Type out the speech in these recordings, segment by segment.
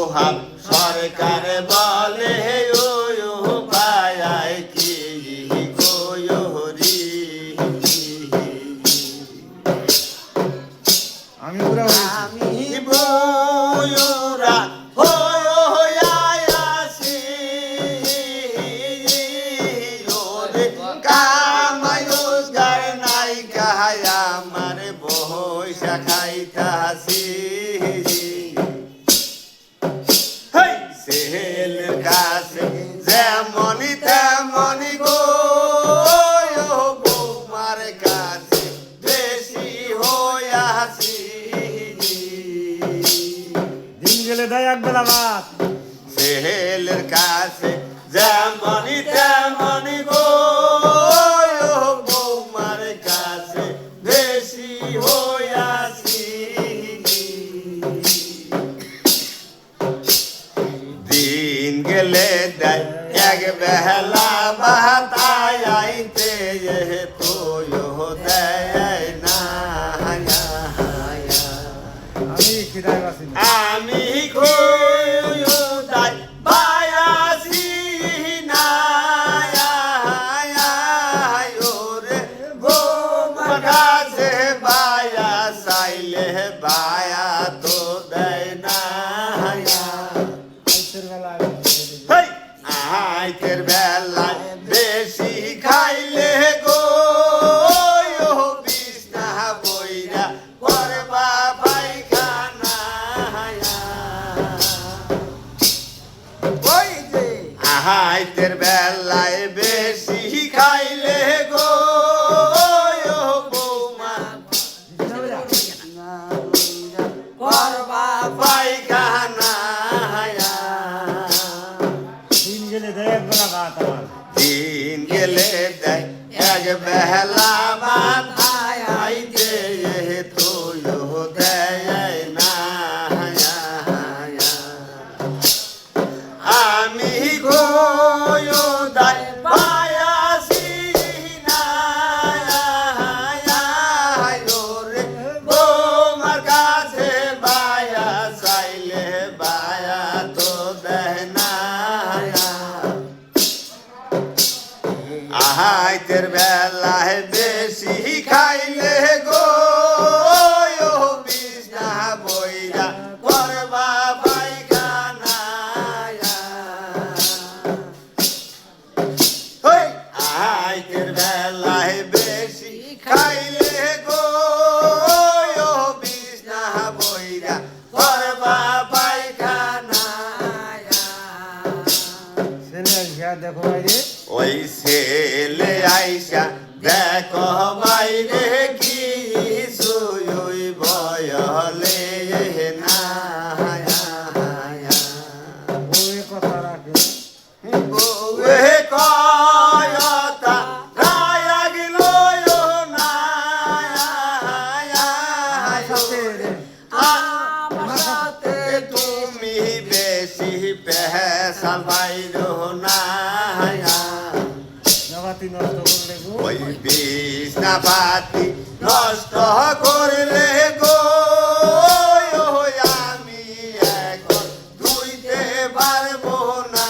ওহাব সরকার বলে আমি পুরা আমি বয়রা হইয়াছি গেলে দেয় এক বেলা ভাত। সেলের কাছে যেমনই তেমনই গো বৌমার কাছে বেশি হইয়াছি। দিন গেলে দেয় এক বেলা বাতায় আইতে আমি খুদাই বায়াসি না ওরে গো মাগাছে বায়া সাইলে বায়া তো দেয় না আইতের বেলা আহাইতের বেলায় বেশি খাইলে গো বৌমা। করবা দিন গেলে দেয় দিন গেলে দেয় এক বেলা আহাইতের বেলায় বেশি খাইলে আইসা দেখো বাইরে কি সুই বয়লে না বউয়ে কথা রাখে বউয়ে গো ওই বিষ্ণা পাতি নষ্ট করলে গো। আমি এখন ধুইতে পারব না।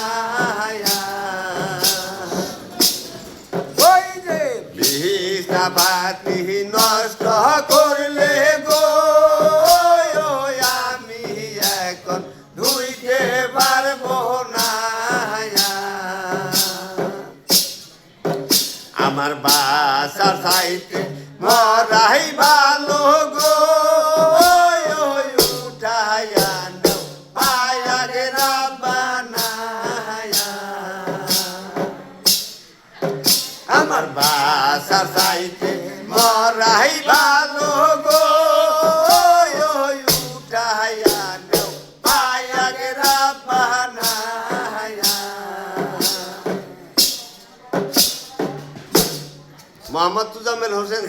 ওই যে বিষ্ণা মরাই ভালো গো ওই, উঠাইয়া নাও। পায়াগে বানায়া আমার বাসার সাইতে মরাই ভালো গো ওই, উঠাইয়া নাও। পায়াগে বানায়া মোহাম্মদ তুজামেল হোসেন